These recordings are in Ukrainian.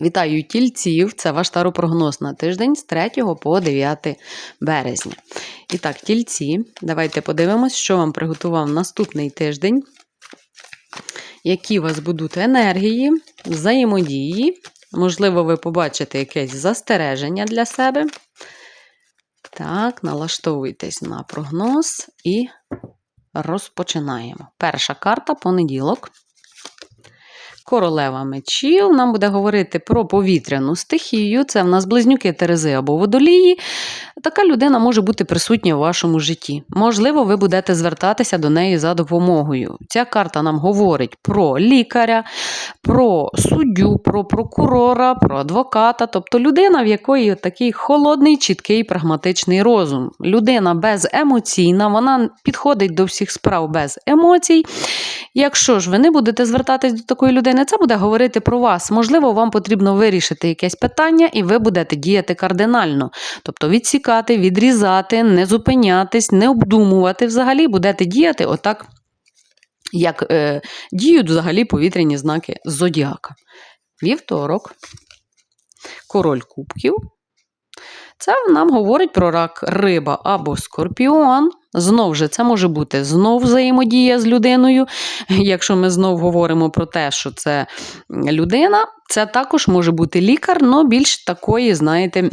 Вітаю тільців! Це ваш таропрогноз на тиждень з 3 по 9 березня. І так, тільці, давайте подивимось, що вам приготував наступний тиждень. Які у вас будуть енергії, взаємодії. Можливо, ви побачите якесь застереження для себе. Так, налаштовуйтесь на прогноз і розпочинаємо. Перша карта понеділок. Королева мечів нам буде говорити про повітряну стихію. Це в нас близнюки Терези або водолії. Така людина може бути присутня у вашому житті. Можливо, ви будете звертатися до неї за допомогою. Ця карта нам говорить про лікаря, про суддю, про прокурора, про адвоката, тобто людина, в якої такий холодний, чіткий, прагматичний розум. Людина беземоційна, вона підходить до всіх справ без емоцій. Якщо ж ви не будете звертатись до такої людини, це буде говорити про вас. Можливо, вам потрібно вирішити якесь питання, і ви будете діяти кардинально. Тобто відсікати, відрізати, не зупинятись, не обдумувати. Взагалі будете діяти отак, як е, діють взагалі повітряні знаки зодіака. Вівторок, король кубків. Це нам говорить про рак риба або скорпіон. Знов же, це може бути знов взаємодія з людиною. Якщо ми знов говоримо про те, що це людина, це також може бути лікар, але більш такої, знаєте,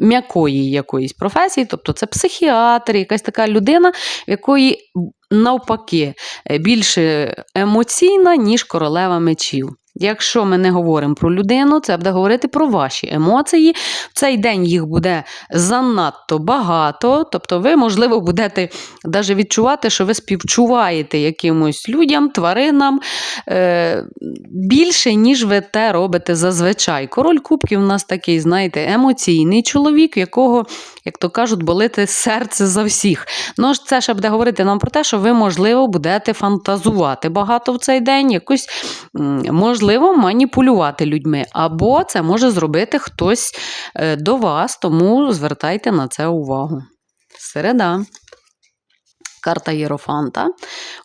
м'якої якоїсь професії, тобто це психіатр, якась така людина, в якої навпаки більше емоційна, ніж королева мечів. Якщо ми не говоримо про людину, це буде говорити про ваші емоції. В цей день їх буде занадто багато. Тобто, ви, можливо, будете навіть відчувати, що ви співчуваєте якимось людям, тваринам е- більше, ніж ви те робите зазвичай. Король Кубків у нас такий, знаєте, емоційний чоловік, якого, як то кажуть, болити серце за всіх. Ну, це ще буде говорити нам про те, що ви, можливо, будете фантазувати багато в цей день, якось можливо можливо маніпулювати людьми, або це може зробити хтось е, до вас, тому звертайте на це увагу. Середа. Карта Єрофанта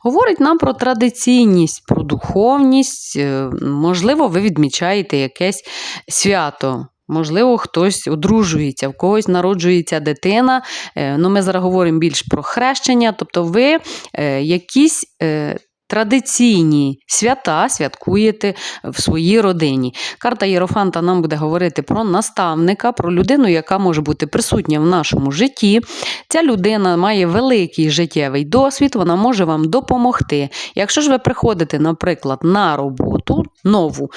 говорить нам про традиційність, про духовність. Е, можливо, ви відмічаєте якесь свято. Можливо, хтось одружується, в когось народжується дитина. Е, ну, Ми зараз говоримо більш про хрещення, тобто ви якісь традиційні свята святкуєте в своїй родині. Карта Єрофанта нам буде говорити про наставника, про людину, яка може бути присутня в нашому житті. Ця людина має великий життєвий досвід, вона може вам допомогти. Якщо ж ви приходите, наприклад, на роботу нову,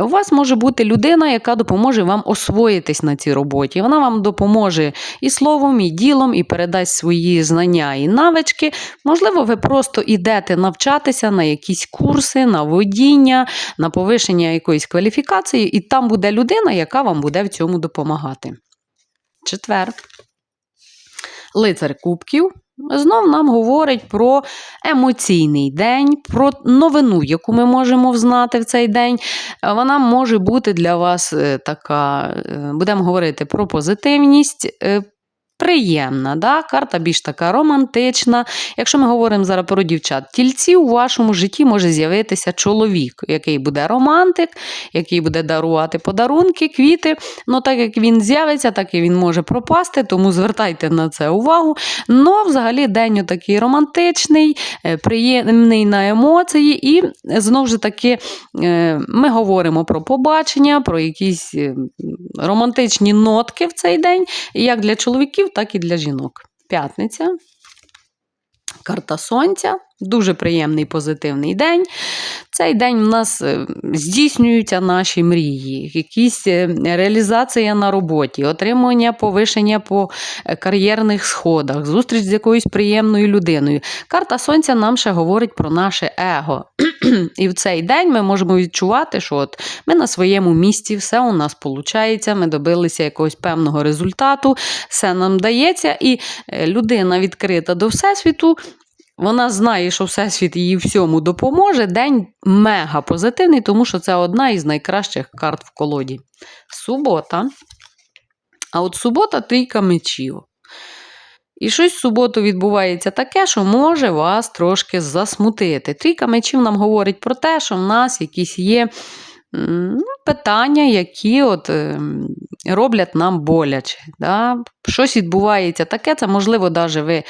у вас може бути людина, яка допоможе вам освоїтись на цій роботі. Вона вам допоможе і словом, і ділом, і передасть свої знання і навички. Можливо, ви просто йдете навчатися записатися на якісь курси, на водіння, на повишення якоїсь кваліфікації, і там буде людина, яка вам буде в цьому допомагати. Четвер. Лицар Кубків. Знов нам говорить про емоційний день, про новину, яку ми можемо взнати в цей день. Вона може бути для вас е, така, е, будемо говорити про позитивність, е, приємна. Да? Карта більш така романтична. Якщо ми говоримо зараз про дівчат, тільці у вашому житті може з'явитися чоловік, який буде романтик, який буде дарувати подарунки, квіти. Ну, так як він з'явиться, так і він може пропасти, тому звертайте на це увагу. Ну, взагалі, день такий романтичний, е, приємний на емоції, і знову ж таки е, ми говоримо про побачення, про якісь е, романтичні нотки в цей день, як для чоловіків, так і для жінок. П'ятниця. Карта Сонця. Дуже приємний позитивний день. Цей день у нас е, здійснюються наші мрії, якісь е, реалізація на роботі, отримання повишення по е, кар'єрних сходах, зустріч з якоюсь приємною людиною. Карта Сонця нам ще говорить про наше его. І в цей день ми можемо відчувати, що от ми на своєму місці, все у нас виходить, ми добилися якогось певного результату, все нам дається, і людина відкрита до Всесвіту. Вона знає, що Всесвіт їй всьому допоможе. День мега позитивний, тому що це одна із найкращих карт в колоді. Субота. А от субота трійка мечів. І щось в суботу відбувається таке, що може вас трошки засмутити. Трійка мечів нам говорить про те, що в нас якісь є ну, питання, які от, ем, роблять нам боляче. Да? Щось відбувається таке, це можливо, навіть ви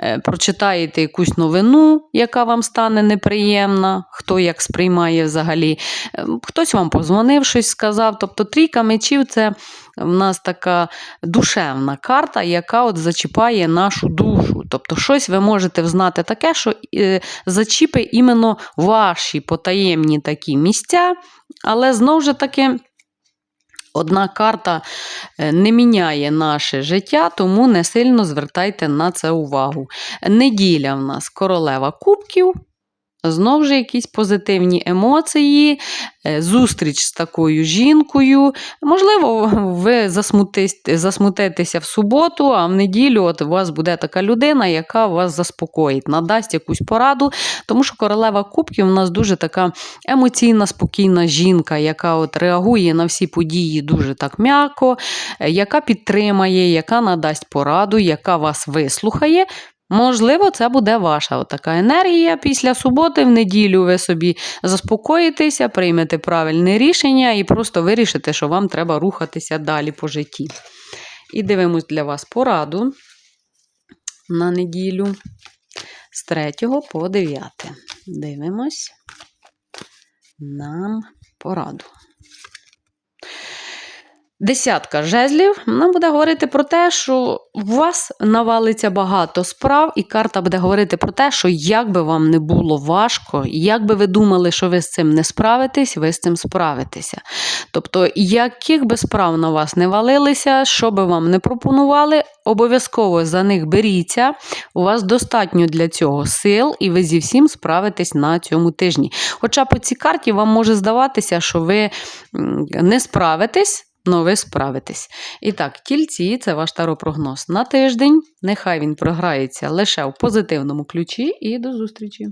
е, прочитаєте якусь новину, яка вам стане неприємна, хто як сприймає взагалі. Ем, Хтось вам позвонив, щось сказав. Тобто трійка мечів це в нас така душевна карта, яка от зачіпає нашу душу. Тобто, щось ви можете взнати таке, що е, зачіпи іменно ваші потаємні такі місця, але знову ж таки. Одна карта е, не міняє наше життя, тому не сильно звертайте на це увагу. Неділя в нас королева кубків. Знову ж якісь позитивні емоції, е, зустріч з такою жінкою. Можливо, ви засмутитеся в суботу, а в неділю от у вас буде така людина, яка вас заспокоїть, надасть якусь пораду. Тому що королева кубків у нас дуже така емоційна, спокійна жінка, яка от реагує на всі події дуже так м'яко, е, яка підтримає, яка надасть пораду, яка вас вислухає. Можливо, це буде ваша така енергія. Після суботи, в неділю ви собі заспокоїтеся, приймете правильне рішення і просто вирішите, що вам треба рухатися далі по житті. І дивимось для вас пораду на неділю з 3 по 9. Дивимось нам пораду. Десятка жезлів нам буде говорити про те, що у вас навалиться багато справ, і карта буде говорити про те, що як би вам не було важко, як би ви думали, що ви з цим не справитесь, ви з цим справитеся. Тобто, яких би справ на вас не валилися, що би вам не пропонували, обов'язково за них беріться. У вас достатньо для цього сил, і ви зі всім справитесь на цьому тижні. Хоча по цій карті вам може здаватися, що ви не справитесь. Ну, ви справитесь. І так, тільці це ваш таропрогноз на тиждень. Нехай він програється лише в позитивному ключі. І до зустрічі!